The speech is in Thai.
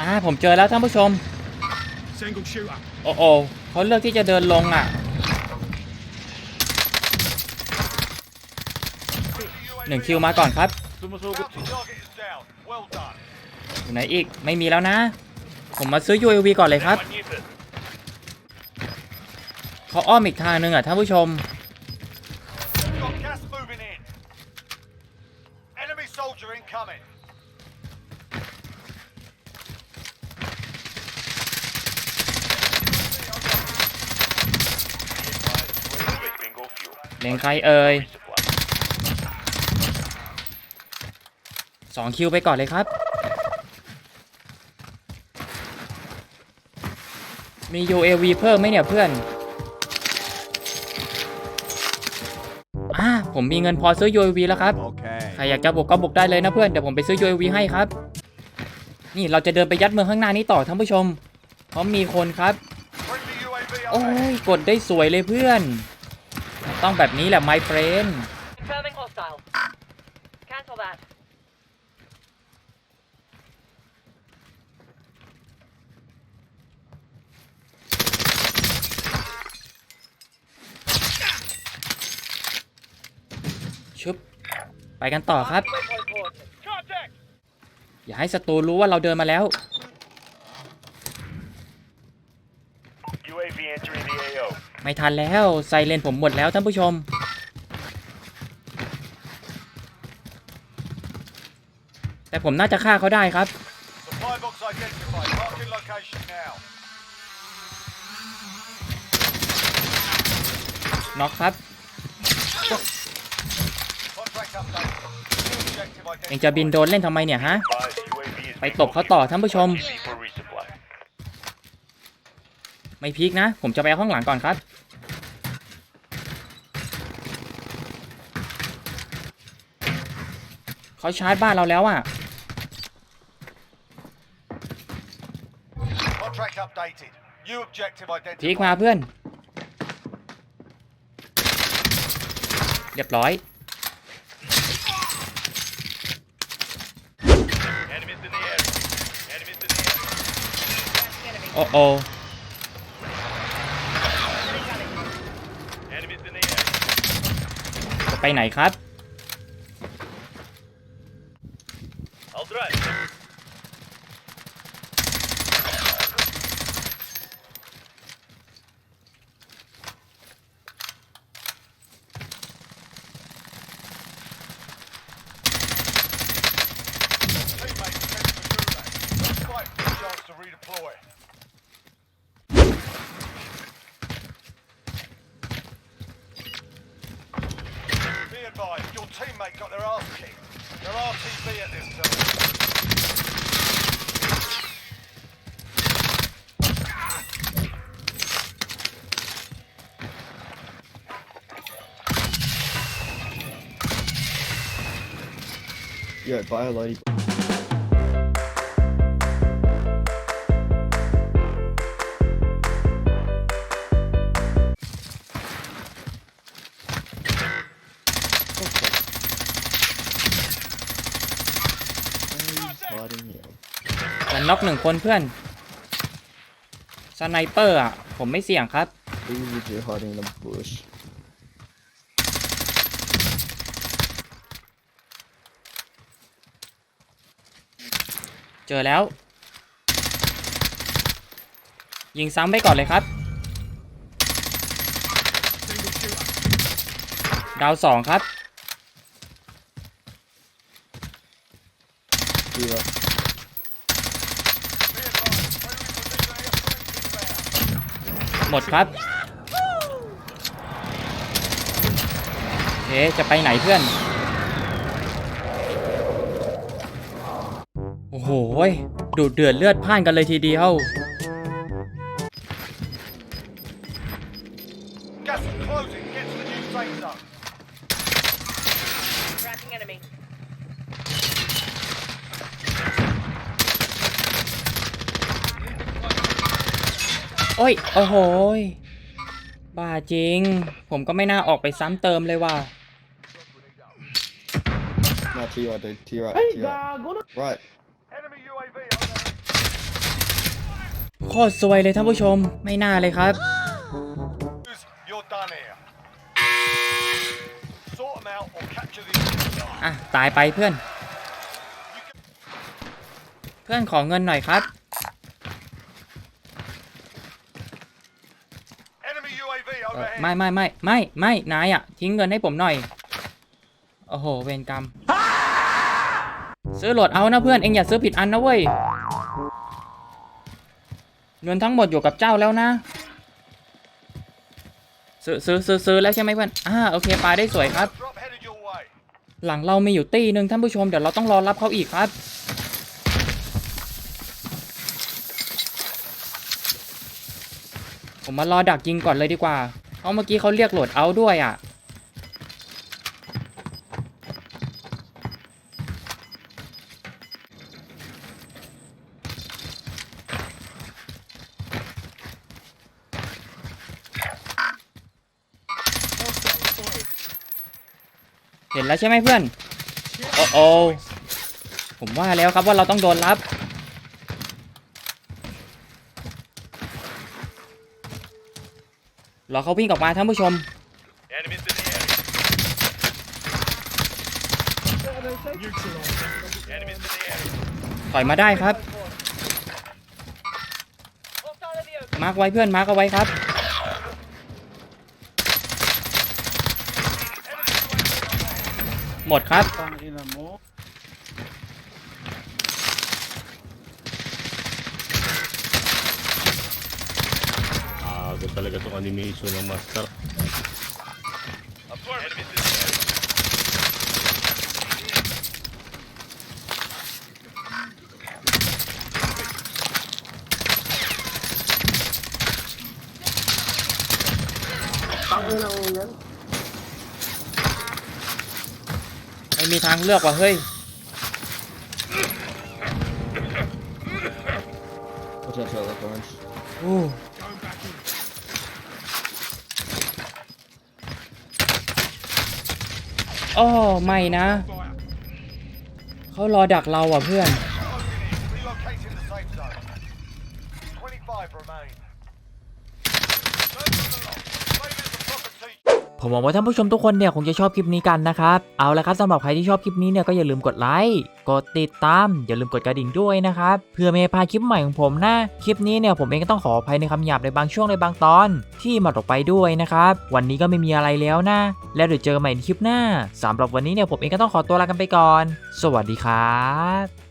อ่าผมเจอแล้วท่านผู้ชม โอ้โอเขาเลือกที่จะเดินลงอะ หนึ่งคิวมาก่อนครับ อยู่ไหนอีก ไม่มีแล้วนะ ผมมาซื้อ UAV ก่อนเลยครับ เขาอ้อมอีกทางหนึงอะท่านผู้ชม Got gas moving in. Enemy soldier incoming. เล็งใครเอ่ยสองคิวไปก่อนเลยครับ มี UAV เพิ่มไหมเนี่ยเพื่อนอ่าผมมีเงินพอซื้อ UAV แล้วครับ Okay. ใครอยากจะบุกก็บุกได้เลยนะเพื่อน เดี๋ยวผมไปซื้อ UAV ให้ครับ นี่เราจะเดินไปยัดเมืองข้างหน้านี้ต่อท่านผู้ชม เพราะมีคนครับ Friendly UAV โอ้ overhead. ยกดได้สวยเลยเพื่อน ต้องแบบนี้แหละ my friend Confirming hostile. Cancel that. ชุบ ไปกันต่อครับ Waypoint coordinates. Contact. อย่าให้ศัตรูรู้ว่าเราเดินมาแล้ว UAV entering the AO. ไม่ทันแล้วไซเรนผมหมดแล้วท่านผู้ชม แต่ผมน่าจะฆ่าเขาได้ครับ น็อกครับ เองจะบินโดนเล่นทำไมเนี่ยฮะ ไปตบเขาต่อท่านผู้ชม ไม่พีคนะ ผมจะไปเอาข้างหลังก่อนครับ เขาชาร์จบ้านเราแล้วอะ Contract updated. New objective พีค identified. มาเพื่อน เรียบร้อย Enemies in the area. Enemies in the area. Tracking enemy. โอ้โอ Enemies in the area. จะไปไหนครับ I'll drive. Yeah, bye, lady. น็อกหนึ่งคนเพื่อน สไนเปอร์อะ ผมไม่เสี่ยงครับ Easy to hiding in the bush. เจอแล้ว ยิงซ้ำไปก่อนเลยครับ ดาวสองครับ หมดครับเอ๊คจะไปไหนเพื่อน โอ้โหยดูดเดือดเลือดพล่านกันเลยทีเดียว Gas is closing. Get to the new safe zone. Tracking enemy. โอ้ย โอ้โหยบ้าจริง ผมก็ไม่น่าออกไปซ้ำเติมเลยว่ะ No, to your right, dude. To your right. To your right. Right. Enemy UAV over there. โคตรซวยเลยท่านผู้ชมไม่น่าเลยครับ อะ ตายไปเพื่อน เพื่อนขอเงินหน่อยครับ Enemy UAV เอ่ไม่ไม่ไม่ไม่ไม่นายอะ ทิ้งเงินให้ผมหน่อย โอ้โห เวรกรรม ซื้อโหลดเอานะเพื่อน เอ็งอย่าซื้อผิดอันนะเว้ย เงินทั้งหมดอยู่กับเจ้าแล้วนะ ซื้อซื้อซื้อซื้อแล้วใช่ไหมเพื่อนอ่าโอเคปลาได้สวยครับ หลังเรามีอยู่ตีหนึ่งท่านผู้ชมเดี๋ยวเราต้องรอรับเขาอีกครับ ผมมารอดักยิงก่อนเลยดีกว่าเพราะเมื่อกี้เขาเรียกโหลดเอาด้วยอะ ห็นแล้วใช่ไหมเพื่อน โอ้โอผมว่าแล้วครับว่าเราต้องโดนรับรอเขาวิ่งออกมาท่านผู้ชม ถอยมาได้ครับ มาร์กไว้เพื่อน มาร์กเอาไว้ครับ หมดครับ Ako talaga itong animation ng master. Enemies in the area. ไม่มีทางเลือกว่ะเฮ้ย Watch out, Sherlock Orange. โอ้ Going back in. อ้อไม่นะ Fire. เขารอดักเราอะเพื่อน Relocating the safe zone. 25 remain. Turn to the lock. ผมหวังว่าท่านผู้ชมทุกคนเนี่ยคงจะชอบคลิปนี้กันนะครับ เอาละครับสำหรับใครที่ชอบคลิปนี้เนี่ยก็อย่าลืมกดไลค์ กดติดตาม อย่าลืมกดกระดิ่งด้วยนะครับ เพื่อไม่ให้พลาดคลิปใหม่ของผมนะ คลิปนี้เนี่ยผมเองก็ต้องขออภัยในคำหยาบในบางช่วงในบางตอน ที่มาตกไปด้วยนะครับ วันนี้ก็ไม่มีอะไรแล้วนะ แล้วเดี๋ยวเจอกันใหม่ในคลิปหน้าสำหรับวันนี้เนี่ยผมเองก็ต้องขอตัวลากันไปก่อน สวัสดีครับ